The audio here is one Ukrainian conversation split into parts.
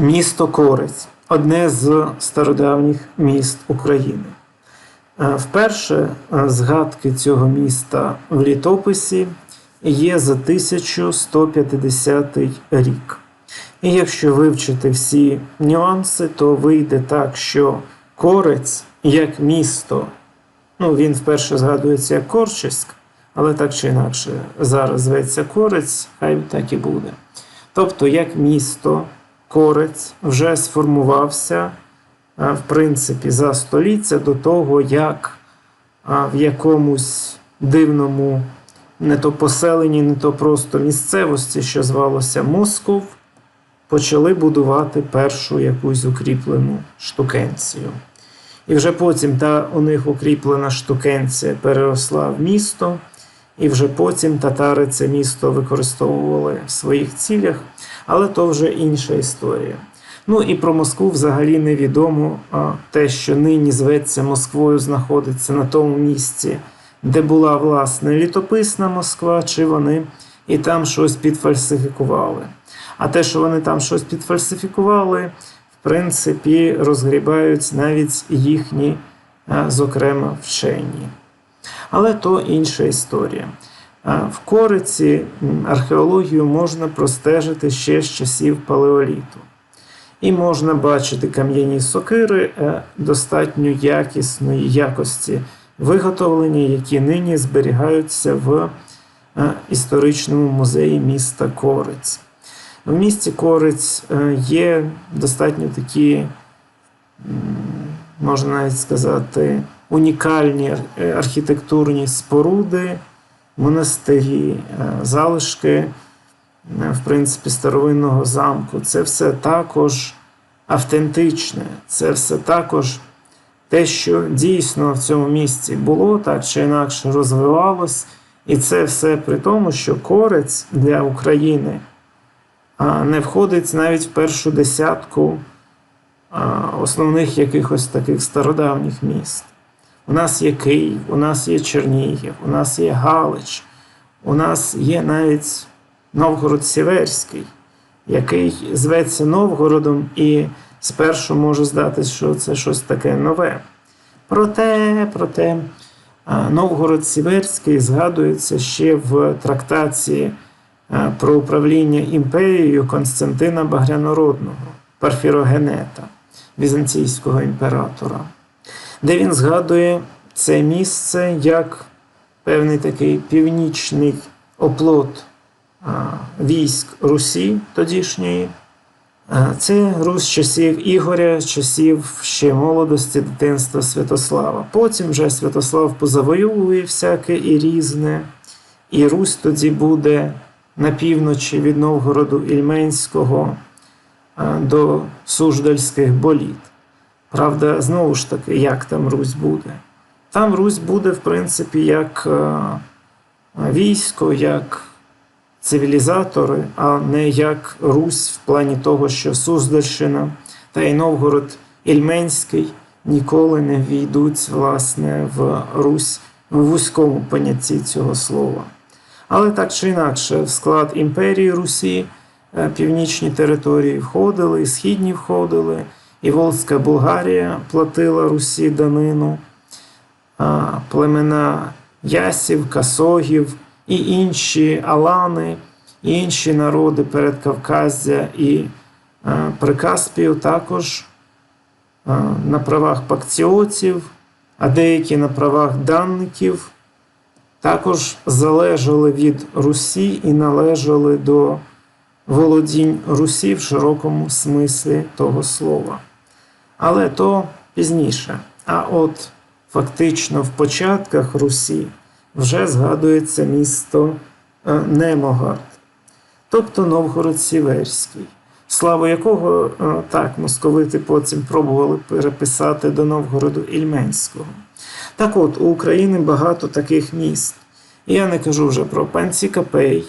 Місто Корець одне з стародавніх міст України. Е, Вперше е, згадки цього міста в літописі є за 1150 рік. І якщо вивчити всі нюанси, то вийде так, що Корець як місто, ну він вперше згадується як Корчиськ, але так чи інакше зараз зветься Корець, хай так і буде. Тобто, як місто, Корець вже сформувався, в принципі, за століття до того, як в якомусь дивному не то поселенні, не то просто місцевості, що звалося Москов, почали будувати першу якусь укріплену штукенцію. І вже потім та у них укріплена штукенція переросла в місто, і вже потім татари це місто використовували в своїх цілях, але то вже інша історія. Ну і про Москву взагалі невідомо. Те, що нині зветься Москвою, знаходиться на тому місці, де була власне літописна Москва, чи вони і там щось підфальсифікували. А те, що вони там щось підфальсифікували, в принципі, розгрібають навіть їхні, зокрема, вчені. Але то інша історія. В Кориці археологію можна простежити ще з часів палеоліту. І можна бачити кам'яні сокири е, достатньо якісної якості виготовлення, які нині зберігаються в е, історичному музеї міста Корець. В місті Корець е, є достатньо такі, можна навіть сказати, унікальні архітектурні споруди, монастирі, е, залишки, е, в принципі, старовинного замку. Це все також автентичне, це все також те, що дійсно в цьому місці було, так чи інакше розвивалось. І це все при тому, що корець для України не входить навіть в першу десятку основних якихось таких стародавніх міст. У нас є Київ, у нас є Чернігів, у нас є Галич, у нас є навіть Новгород Сіверський, який зветься Новгородом, і спершу може здатись, що це щось таке нове. Проте, проте, Новгород Сіверський згадується ще в трактації про управління імперією Константина Багрянородного, Парфірогенета, візантійського імператора, де він згадує це місце як певний такий північний оплот військ Русі тодішньої. Це Русь часів Ігоря, часів ще молодості, дитинства Святослава. Потім вже Святослав позавоює всяке і різне, і Русь тоді буде на півночі від Новгороду Ільменського до Суждальських боліт. Правда, знову ж таки, як там Русь буде? Там Русь буде, в принципі, як е, військо, як цивілізатори, а не як Русь в плані того, що Суздальщина та й Новгород Ільменський ніколи не війдуть власне в Русь в вузькому понятті цього слова. Але так чи інакше, в склад імперії Русі е, північні території входили, і східні входили, і Волзька Болгарія платила Русі данину племена Ясів, Касогів і інші Алани, і інші народи Передкавказя і а, Прикаспію також на правах пакціотів, а деякі на правах данників також залежали від Русі і належали до володінь Русі в широкому смислі того слова. Але то пізніше. А от фактично в початках Русі вже згадується місто е, Немогард, тобто Новгород Сіверський, славу якого е, так московити потім пробували переписати до Новгороду Ільменського. Так от, у України багато таких міст. І я не кажу вже про Панцікапей,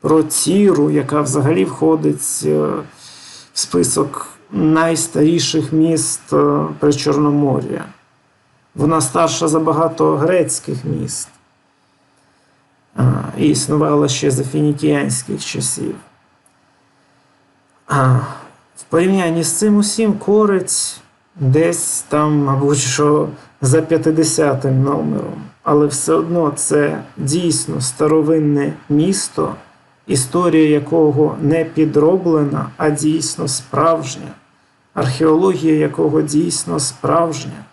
про Ціру, яка взагалі входить е, в список найстаріших міст е, Причорномор'я. Вона старша за багато грецьких міст і існувала ще за фінікіянських часів. В порівнянні з цим усім корець десь там, мабуть, що за 50 номером. Але все одно це дійсно старовинне місто, історія якого не підроблена, а дійсно справжня, археологія якого дійсно справжня.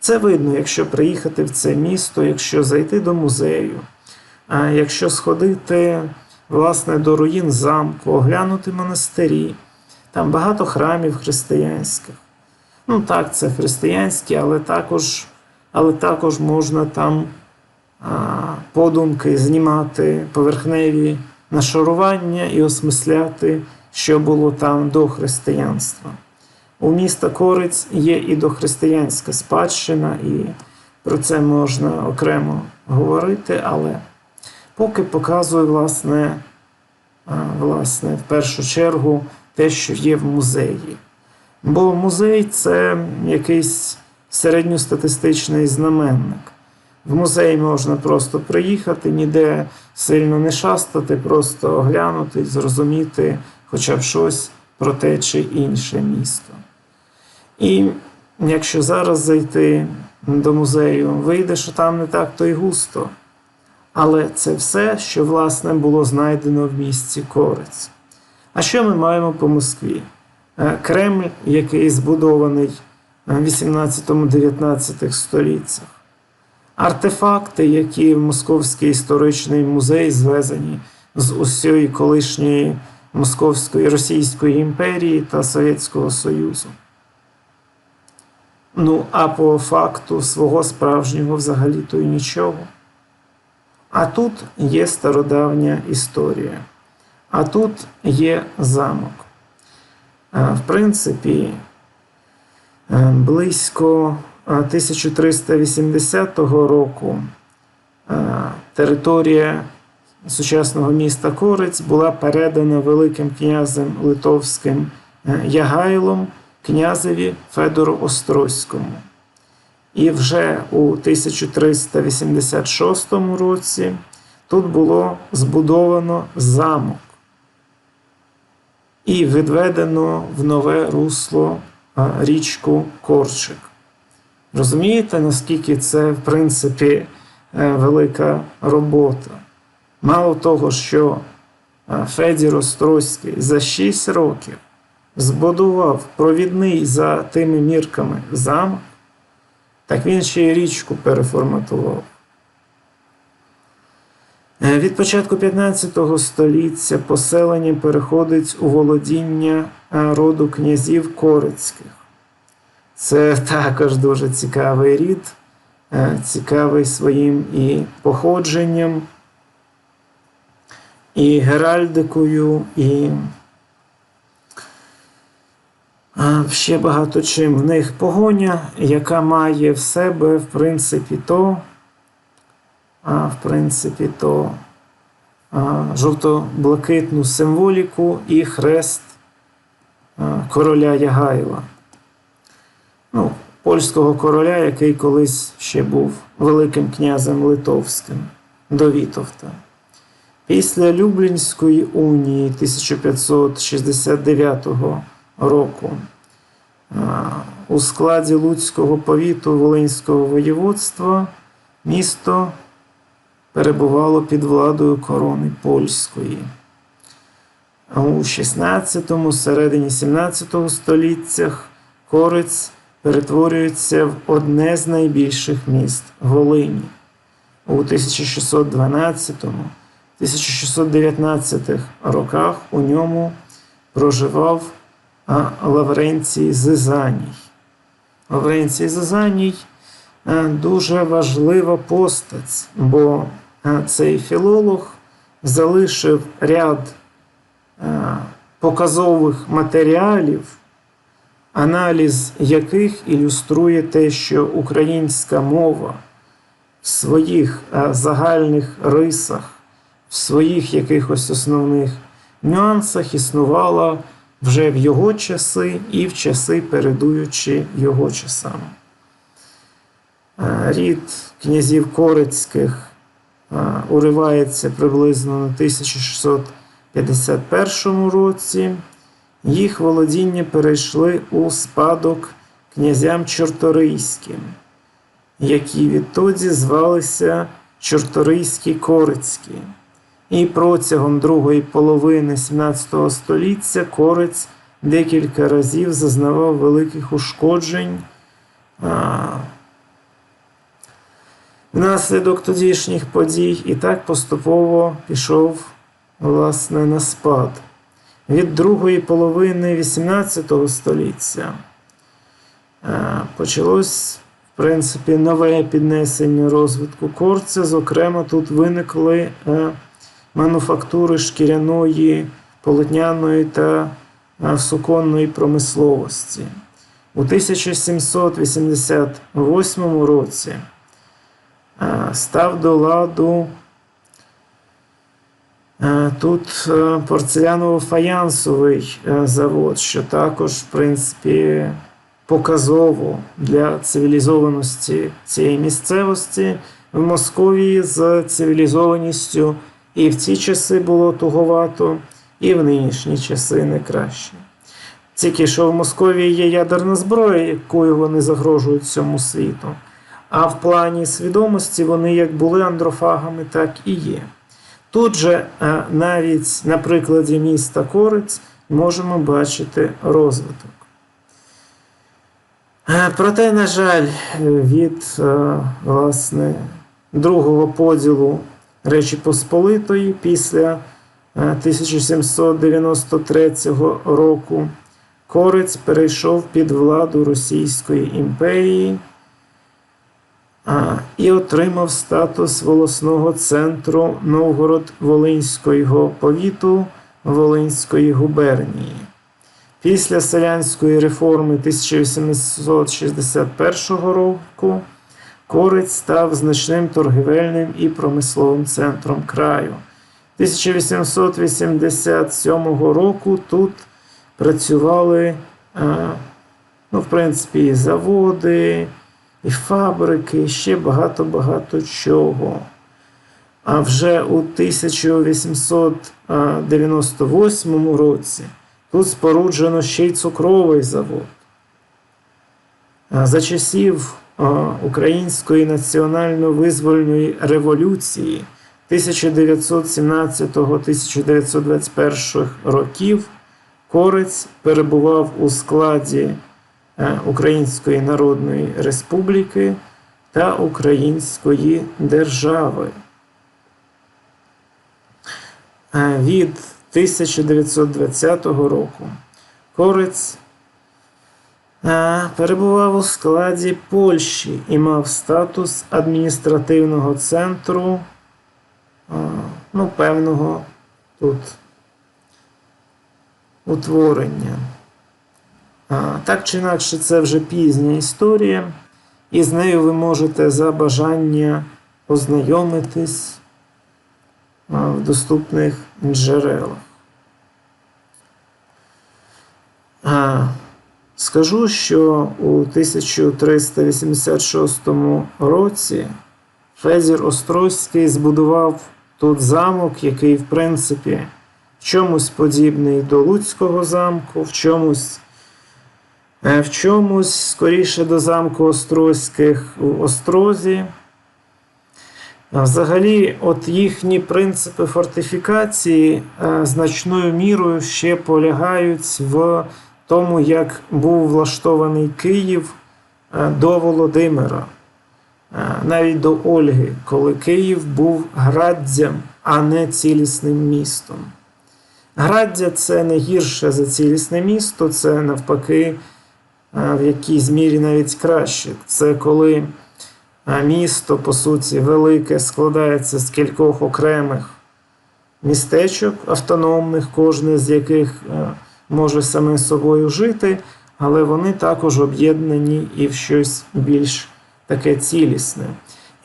Це видно, якщо приїхати в це місто, якщо зайти до музею, якщо сходити власне до руїн замку, оглянути монастирі, там багато храмів християнських. Ну так, це християнські, але також, але також можна там а, подумки знімати поверхневі нашарування і осмисляти, що було там до християнства. У міста Корець є і дохристиянська спадщина, і про це можна окремо говорити, але поки показую, власне, власне, в першу чергу те, що є в музеї. Бо музей це якийсь середньостатистичний знаменник. В музей можна просто приїхати, ніде сильно не шастати, просто оглянути, зрозуміти хоча б щось про те чи інше місто. І якщо зараз зайти до музею, вийде, що там не так то й густо. Але це все, що власне було знайдено в місті Корець. А що ми маємо по Москві? Е, Кремль, який збудований в 18-19 століттях, артефакти, які в Московський історичний музей звезені з усієї колишньої Московської Російської імперії та Совєтського Союзу. Ну, а по факту свого справжнього взагалі-то й нічого. А тут є стародавня історія, а тут є замок. В принципі, близько 1380 року територія сучасного міста Корець була передана Великим князем Литовським Ягайлом князеві Федору Острозькому. І вже у 1386 році тут було збудовано замок і відведено в нове русло річку Корчик. Розумієте, наскільки це, в принципі, велика робота? Мало того, що Федір Острозький за 6 років збудував провідний за тими мірками замок, так він ще й річку переформатував. Від початку 15 століття поселення переходить у володіння роду князів Корицьких. Це також дуже цікавий рід, цікавий своїм і походженням, і геральдикою, і ще багато чим. В них погоня, яка має в себе, в принципі, то а, в принципі, то жовто-блакитну символіку і хрест короля Ягайла. Ну, Польського короля, який колись ще був Великим князем Литовським до Вітовта. Після Люблінської унії 1569 року у складі Луцького повіту Волинського воєводства місто перебувало під владою корони польської. У 16, середині 17 століттях Корець перетворюється в одне з найбільших міст Волині. У 1612-1619 роках у ньому проживав Лавренцій Зизаній. Лавренцій Зизаній дуже важлива постать, бо цей філолог залишив ряд показових матеріалів, аналіз яких ілюструє те, що українська мова в своїх загальних рисах, в своїх якихось основних нюансах існувала вже в його часи і в часи, передуючи його часам. Рід князів Корицьких уривається приблизно на 1651 році їх володіння перейшли у спадок князям Чорторийським, які відтоді звалися Чорторийські Корицькі. І протягом другої половини 17 століття Корець декілька разів зазнавав великих ушкоджень. Внаслідок тодішніх подій і так поступово пішов власне на спад. Від другої половини 18 століття е, почалось, в принципі, нове піднесення розвитку корця. Зокрема, тут виникли е, мануфактури шкіряної, полотняної та е, суконної промисловості. У 1788 році став до ладу тут е, порцеляново-фаянсовий е, завод, що також, в принципі, показово для цивілізованості цієї місцевості в Московії з цивілізованістю і в ці часи було туговато, і в нинішні часи не краще. Тільки що в Московії є ядерна зброя, якою вони загрожують всьому світу. А в плані свідомості вони як були андрофагами, так і є. Тут же е, навіть на прикладі міста Корець можемо бачити розвиток. Е, Проте, на жаль, від е, власне, другого поділу Речі Посполитої після е, 1793 року Корець перейшов під владу Російської імперії і отримав статус волосного центру Новгород-Волинського повіту Волинської губернії. Після селянської реформи 1861 року Корець став значним торгівельним і промисловим центром краю. 1887 року тут працювали, ну, в принципі, заводи, і фабрики, і ще багато-багато чого. А вже у 1898 році тут споруджено ще й цукровий завод. За часів Української національно-визвольної революції 1917-1921 років Корець перебував у складі Української Народної Республіки та Української держави. Е, Від 1920 року Корець е, перебував у складі Польщі і мав статус адміністративного центру, е, ну, певного тут утворення. Так чи інакше, це вже пізня історія, і з нею ви можете за бажання познайомитись в доступних джерелах. Скажу, що у 1386 році Федір Острозький збудував тут замок, який, в принципі, в чомусь подібний до Луцького замку, в чомусь, в чомусь скоріше до замку Острозьких у Острозі. Взагалі, от їхні принципи фортифікації е, значною мірою ще полягають в тому, як був влаштований Київ е, до Володимира, е, навіть до Ольги, коли Київ був граддям, а не цілісним містом. Граддя це не гірше за цілісне місто, це навпаки е, в якійсь мірі навіть краще. Це коли місто, по суті, велике, складається з кількох окремих містечок автономних, кожне з яких може саме собою жити, але вони також об'єднані і в щось більш таке цілісне.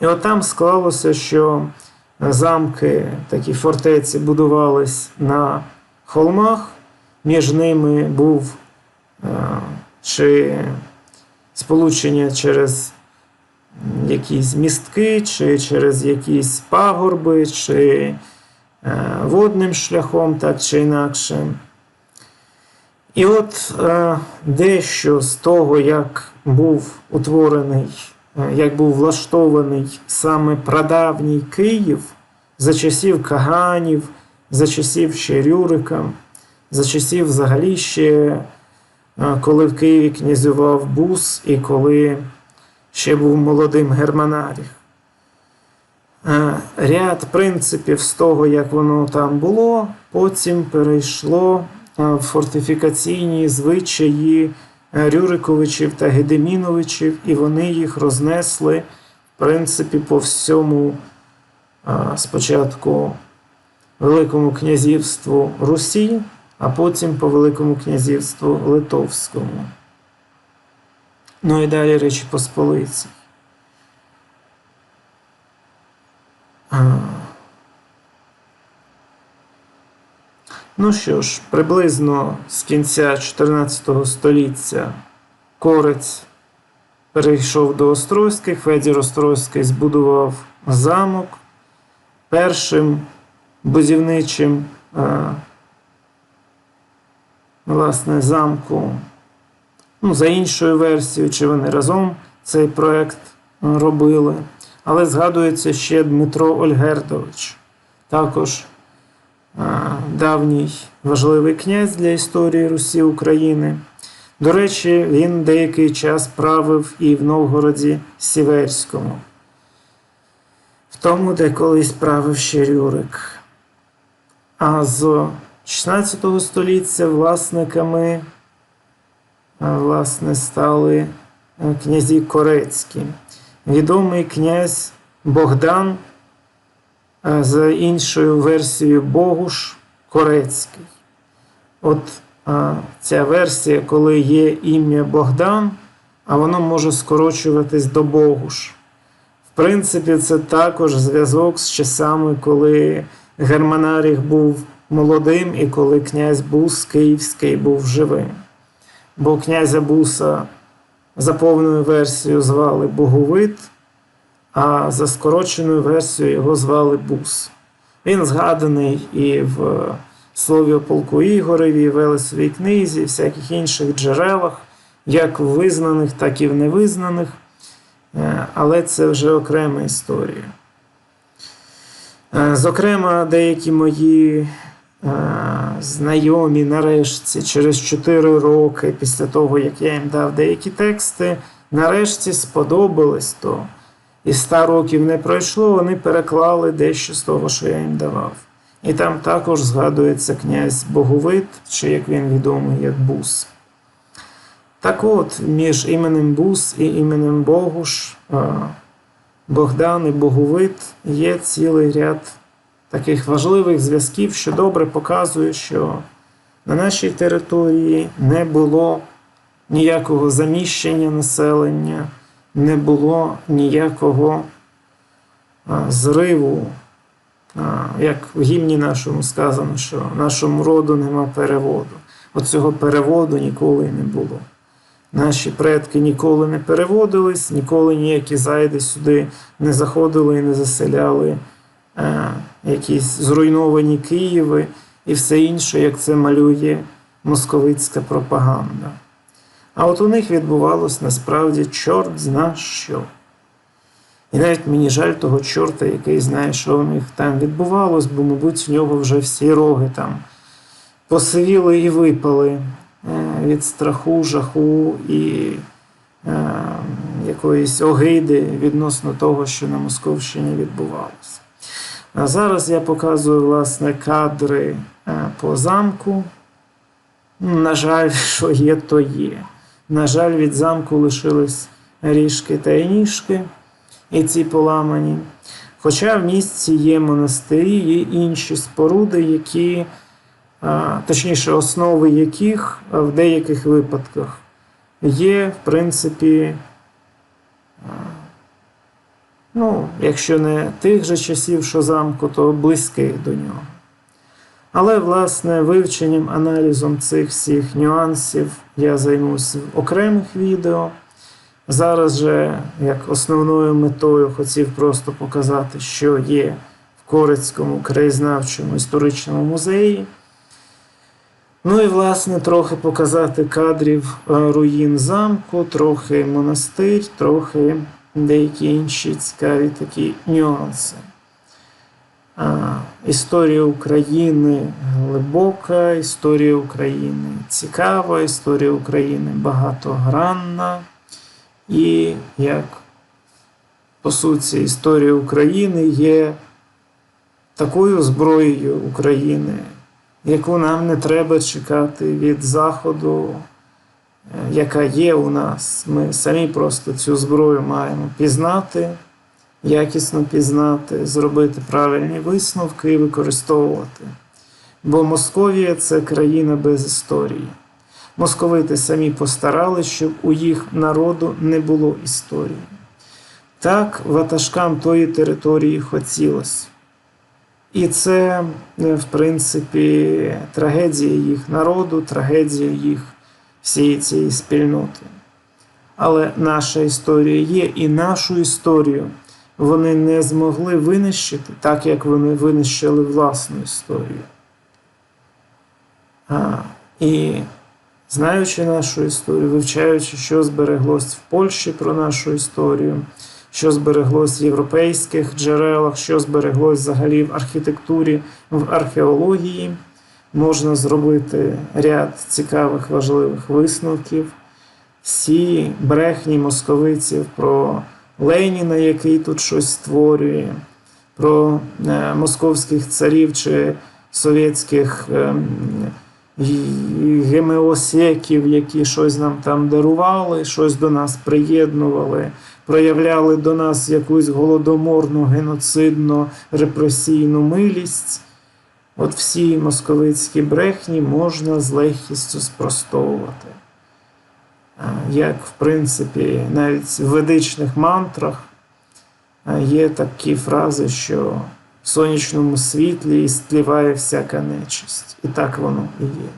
І от там склалося, що замки, такі фортеці будувались на холмах, між ними був чи сполучення через якісь містки, чи через якісь пагорби, чи е, водним шляхом, так чи інакше. І от е, дещо з того, як був утворений, е, як був влаштований саме прадавній Київ за часів Каганів, за часів ще Рюрика, за часів взагалі ще, коли в Києві князював Бус і коли ще був молодим Германаріх. Ряд принципів з того, як воно там було, потім перейшло в фортифікаційні звичаї е, Рюриковичів та Гедеміновичів, і вони їх рознесли, в принципі, по всьому спочатку Великому князівству Русі, а потім по Великому князівству Литовському. Ну і далі Речі Посполиці. Ну що ж, приблизно з кінця 14 століття Корець перейшов до Острозьких, Федір Острозький збудував замок. Першим будівничим а, власне, замку, ну, за іншою версією, чи вони разом цей проект робили. Але згадується ще Дмитро Ольгердович, також давній важливий князь для історії Русі України. До речі, він деякий час правив і в Новгороді Сіверському, в тому, де колись правив ще Рюрик. А з 16 століття власниками власне, стали князі Корецькі відомий князь Богдан, а за іншою версією Богуш Корецький. От ця версія, коли є ім'я Богдан, а воно може скорочуватись до Богуш. В принципі, це також зв'язок з часами, коли Германаріх був молодим і коли князь Бус Київський був живим. Бо князя Буса за повною версією звали Боговит, а за скороченою версією його звали Бус. Він згаданий і в слові полку Ігореві, Велесовій книзі, і всяких інших джерелах, як в визнаних, так і в невизнаних. Е, але це вже окрема історія. Е, зокрема, деякі мої знайомі нарешті через 4 роки після того, як я їм дав деякі тексти, нарешті сподобалось то. І 100 років не пройшло, вони переклали дещо з того, що я їм давав. І там також згадується князь Боговит, чи як він відомий, як Бус. Так от, між іменем Бус і іменем Богуш, Богдан і Боговит є цілий ряд таких важливих зв'язків, що добре показує, що на нашій території не було ніякого заміщення населення, не було ніякого зриву. Як в гімні нашому сказано, що нашому роду нема переводу. От цього переводу ніколи не було. Наші предки ніколи не переводились, ніколи ніякі зайди сюди не заходили і не заселяли а, якісь зруйновані Києви і все інше, як це малює московицька пропаганда. А от у них відбувалось насправді чорт зна що. І навіть мені жаль того чорта, який знає, що у них там відбувалось, бо, мабуть, в нього вже всі роги там посивіли і випали від страху, жаху і е, якоїсь огиди відносно того, що на Московщині відбувалося. А зараз я показую власне кадри е, по замку. На жаль, що є, то є. На жаль, від замку лишились ріжки та ніжки, і ці поламані. Хоча в місті є монастирі, є інші споруди, які точніше, основи яких в деяких випадках є, в принципі, ну, якщо не тих же часів, що замку, то близьких до нього. Але, власне, вивченням, аналізом цих всіх нюансів я займуся в окремих відео. Зараз же, як основною метою, хотів просто показати, що є в Корецькому краєзнавчому історичному музеї. Ну і власне трохи показати кадрів е, руїн замку, трохи монастир, трохи деякі інші цікаві такі нюанси. Історія України глибока, історія України цікава, історія України багатогранна. І як по суті історія України є такою зброєю України, яку нам не треба чекати від Заходу, яка є у нас. Ми самі просто цю зброю маємо пізнати, якісно пізнати, зробити правильні висновки і використовувати. Бо Московія це країна без історії. Московити самі постарались, щоб у їх народу не було історії. Так ватажкам тої території хотілося. І це, е, в принципі, трагедія їх народу, трагедія їх всієї цієї спільноти. Але наша історія є, і нашу історію вони не змогли винищити, так як вони винищили власну історію. А, І знаючи нашу історію, вивчаючи, що збереглось в Польщі про нашу історію, що збереглось в європейських джерелах, що збереглось взагалі в архітектурі, в археології, можна зробити ряд цікавих важливих висновків. Всі брехні московиців про Леніна, який тут щось створює, про е, московських царів чи совєтських ем, гемеосеків, які щось нам там дарували, щось до нас приєднували, проявляли до нас якусь голодоморну, геноцидну, репресійну милість. От всі московицькі брехні можна з легкістю спростовувати. Як, в принципі, навіть в ведичних мантрах є такі фрази, що в сонячному світлі стліває всяка нечисть. І так воно і є.